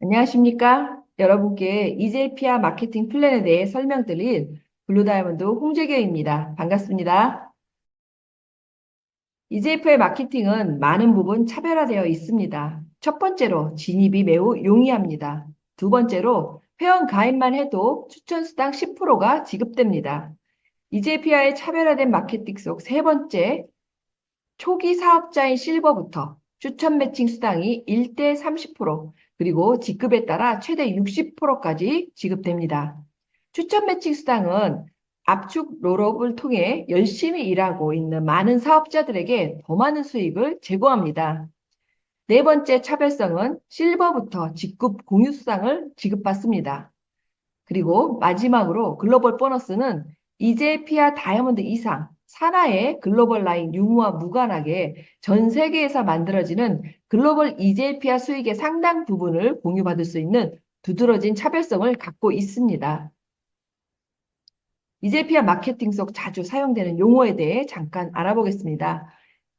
안녕하십니까? 여러분께 이제피아 마케팅 플랜에 대해 설명드릴 블루다이아몬드 홍재경입니다. 반갑습니다. 이제피아의 마케팅은 많은 부분 차별화되어 있습니다. 첫 번째로 진입이 매우 용이합니다. 두 번째로 회원 가입만 해도 추천 수당 10%가 지급됩니다. 이제피아의 차별화된 마케팅 속 세 번째, 초기 사업자인 실버부터 추천 매칭 수당이 1대 30%, 그리고 직급에 따라 최대 60%까지 지급됩니다. 추천 매칭 수당은 압축 롤업을 통해 열심히 일하고 있는 많은 사업자들에게 더 많은 수익을 제공합니다. 네 번째 차별성은 실버부터 직급 공유 수당을 지급받습니다. 그리고 마지막으로 글로벌 보너스는 이제 피아 다이아몬드 이상 산하의 글로벌 라인 유무와 무관하게 전 세계에서 만들어지는 글로벌 이제피아 수익의 상당 부분을 공유받을 수 있는 두드러진 차별성을 갖고 있습니다. 이제피아 마케팅 속 자주 사용되는 용어에 대해 잠깐 알아보겠습니다.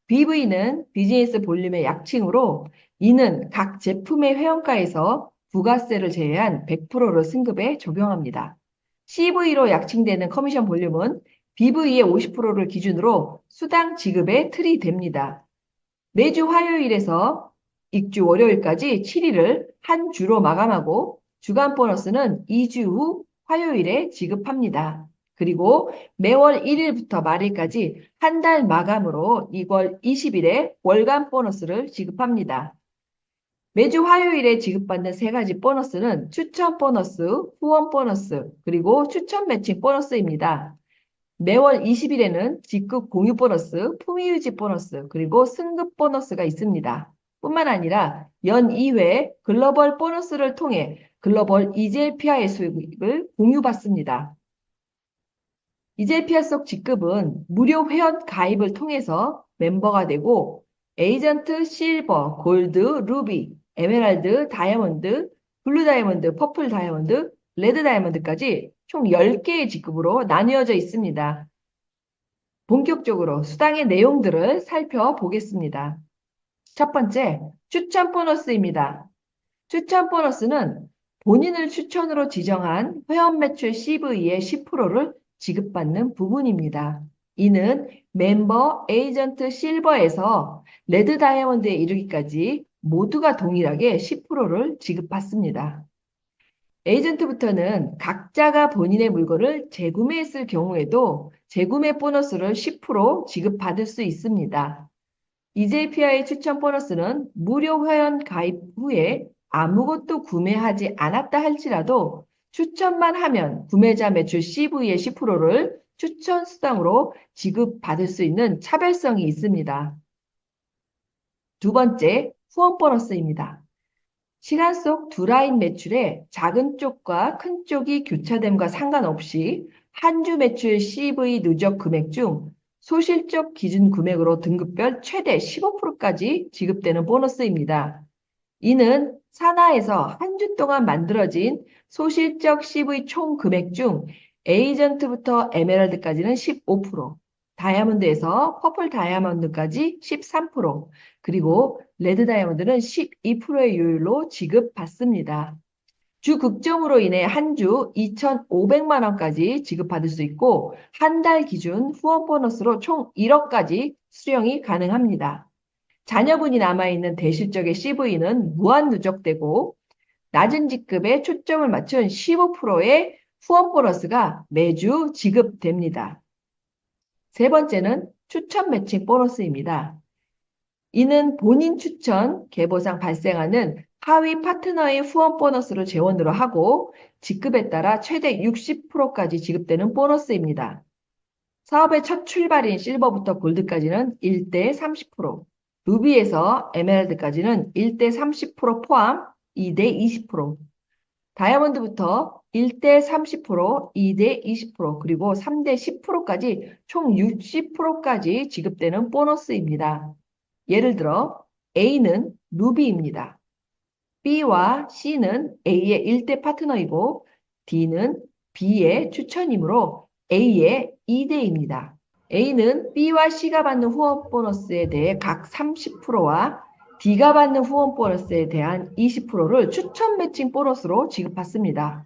BV는 비즈니스 볼륨의 약칭으로 이는 각 제품의 회원가에서 부가세를 제외한 100%를 승급에 적용합니다. CV로 약칭되는 커미션 볼륨은 BV의 50%를 기준으로 수당 지급의 틀이 됩니다. 매주 화요일에서 익주 월요일까지 7일을 한 주로 마감하고 주간 보너스는 2주 후 화요일에 지급합니다. 그리고 매월 1일부터 말일까지 한 달 마감으로 2월 20일에 월간 보너스를 지급합니다. 매주 화요일에 지급받는 세 가지 보너스는 추천 보너스, 후원 보너스, 그리고 추천 매칭 보너스입니다. 매월 20일에는 직급 공유 보너스, 품위 유지 보너스, 그리고 승급 보너스가 있습니다. 뿐만 아니라 연 2회 글로벌 보너스를 통해 글로벌 이젤피아의 수익을 공유받습니다. 이젤피아 속 직급은 무료 회원 가입을 통해서 멤버가 되고 에이전트, 실버, 골드, 루비, 에메랄드, 다이아몬드, 블루 다이아몬드, 퍼플 다이아몬드, 레드 다이아몬드까지 총 10개의 직급으로 나뉘어져 있습니다. 본격적으로 수당의 내용들을 살펴보겠습니다. 첫 번째, 추천 보너스입니다. 추천 보너스는 본인을 추천으로 지정한 회원 매출 CV의 10%를 지급받는 부분입니다. 이는 멤버, 에이전트, 실버에서 레드 다이아몬드에 이르기까지 모두가 동일하게 10%를 지급받습니다. 에이전트부터는 각자가 본인의 물건을 재구매했을 경우에도 재구매 보너스를 10% 지급받을 수 있습니다. EJPI의 추천 보너스는 무료 회원 가입 후에 아무것도 구매하지 않았다 할지라도 추천만 하면 구매자 매출 CV의 10%를 추천 수당으로 지급받을 수 있는 차별성이 있습니다. 두 번째, 후원 보너스입니다. 시간 속 두 라인 매출의 작은 쪽과 큰 쪽이 교차됨과 상관없이 한 주 매출 CV 누적 금액 중 소실적 기준 금액으로 등급별 최대 15%까지 지급되는 보너스입니다. 이는 산하에서 한 주 동안 만들어진 소실적 CV 총 금액 중 에이전트부터 에메랄드까지는 15%, 다이아몬드에서 퍼플 다이아몬드까지 13%, 그리고 레드 다이아몬드는 12%의 요율로 지급받습니다. 주 극점으로 인해 한 주 2,500만 원까지 지급받을 수 있고 한 달 기준 후원 보너스로 총 1억까지 수령이 가능합니다. 자녀분이 남아있는 대실적의 CV는 무한 누적되고 낮은 직급에 초점을 맞춘 15%의 후원 보너스가 매주 지급됩니다. 세 번째는 추천 매칭 보너스입니다. 이는 본인 추천 계보상 발생하는 하위 파트너의 후원 보너스를 재원으로 하고 직급에 따라 최대 60%까지 지급되는 보너스입니다. 사업의 첫 출발인 실버부터 골드까지는 1대 30%, 루비에서 에메랄드까지는 1대 30% 포함 2대 20%, 다이아몬드부터 1대 30%, 2대 20%, 그리고 3대 10%까지 총 60%까지 지급되는 보너스입니다. 예를 들어 A는 루비입니다. B와 C는 A의 1대 파트너이고 D는 B의 추천이므로 A의 2대입니다. A는 B와 C가 받는 후원 보너스에 대해 각 30%와 D가 받는 후원 보너스에 대한 20%를 추천 매칭 보너스로 지급받습니다.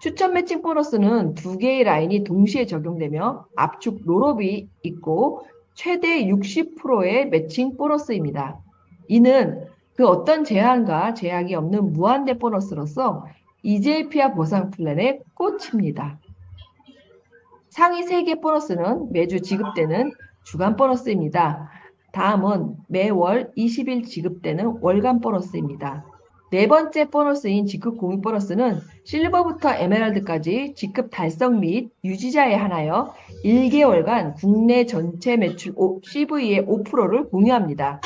추천 매칭 보너스는 두 개의 라인이 동시에 적용되며 압축 롤업이 있고 최대 60%의 매칭 보너스입니다. 이는 그 어떤 제한과 제약이 없는 무한대 보너스로서 EJP와 보상 플랜의 꽃입니다. 상위 3개 보너스는 매주 지급되는 주간 보너스입니다. 다음은 매월 20일 지급되는 월간 보너스입니다. 네 번째 보너스인 직급 공유 보너스는 실버부터 에메랄드까지 직급 달성 및 유지자에 한하여 1개월간 국내 전체 매출 CV의 5%를 공유합니다.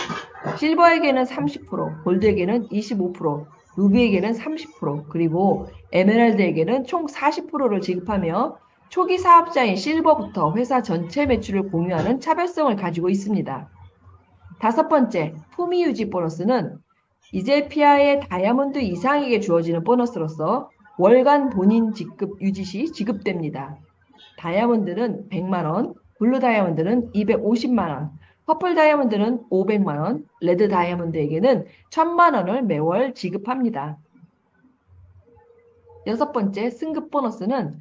실버에게는 30%, 골드에게는 25%, 루비에게는 30%, 그리고 에메랄드에게는 총 40%를 지급하며 초기 사업자인 실버부터 회사 전체 매출을 공유하는 차별성을 가지고 있습니다. 다섯 번째, 품위 유지 보너스는 이제 피아의 다이아몬드 이상에게 주어지는 보너스로서 월간 본인 직급 유지 시 지급됩니다. 다이아몬드는 100만원, 블루 다이아몬드는 250만원, 퍼플 다이아몬드는 500만원, 레드 다이아몬드에게는 1000만원을 매월 지급합니다. 여섯 번째, 승급 보너스는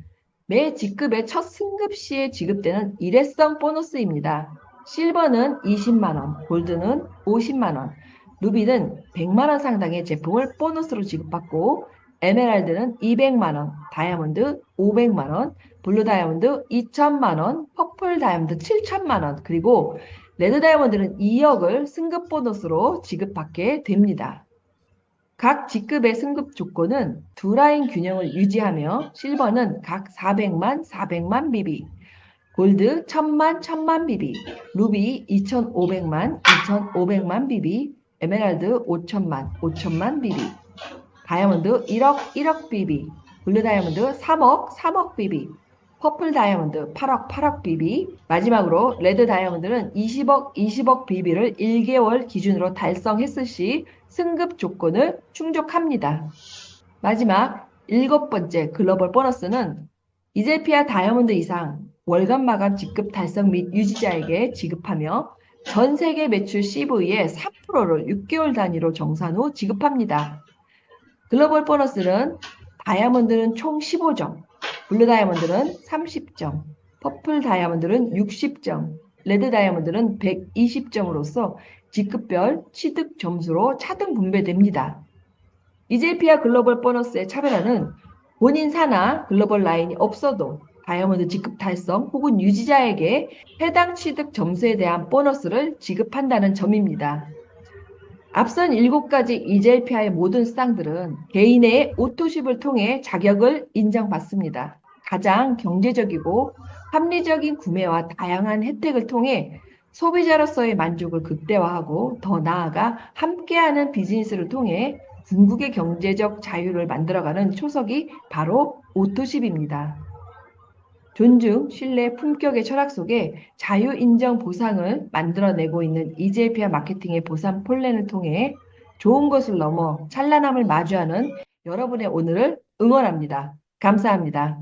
매 직급의 첫 승급 시에 지급되는 일회성 보너스입니다. 실버는 20만원, 골드는 50만원, 루비는 100만 원 상당의 제품을 보너스로 지급받고 에메랄드는 200만 원, 다이아몬드 500만 원, 블루 다이아몬드 2천만 원, 퍼플 다이아몬드 7천만 원, 그리고 레드 다이아몬드는 2억을 승급 보너스로 지급받게 됩니다. 각 직급의 승급 조건은 두 라인 균형을 유지하며 실버는 각 400만, 400만 BB, 골드 1000만, 1000만 BB, 루비 2500만, 2500만 BB, 에메랄드 5천만, 5천만 BB, 다이아몬드 1억, 1억 BB, 블루 다이아몬드 3억, 3억 BB, 퍼플 다이아몬드 8억, 8억 BB, 마지막으로 레드 다이아몬드는 20억, 20억 BB를 1개월 기준으로 달성했을 시 승급 조건을 충족합니다. 마지막 일곱 번째 글로벌 보너스는 이젤피아 다이아몬드 이상 월간 마감 직급 달성 및 유지자에게 지급하며 전 세계 매출 CV의 3%를 6개월 단위로 정산 후 지급합니다. 글로벌 보너스는 다이아몬드는 총 15점, 블루 다이아몬드는 30점, 퍼플 다이아몬드는 60점, 레드 다이아몬드는 120점으로서 직급별 취득 점수로 차등 분배됩니다. 이젤피아 글로벌 보너스의 차별화는 본인 사나 글로벌 라인이 없어도 다이아몬드 직급 달성 혹은 유지자에게 해당 취득 점수에 대한 보너스를 지급한다는 점입니다. 앞선 7가지 이젤피아의 모든 수당들은 개인의 오토십을 통해 자격을 인정받습니다. 가장 경제적이고 합리적인 구매와 다양한 혜택을 통해 소비자로서의 만족을 극대화하고 더 나아가 함께하는 비즈니스를 통해 궁극의 경제적 자유를 만들어가는 초석이 바로 오토십입니다. 존중, 신뢰, 품격의 철학 속에 자유 인정 보상을 만들어내고 있는 이젤피아 마케팅의 보상 폴렌을 통해 좋은 것을 넘어 찬란함을 마주하는 여러분의 오늘을 응원합니다. 감사합니다.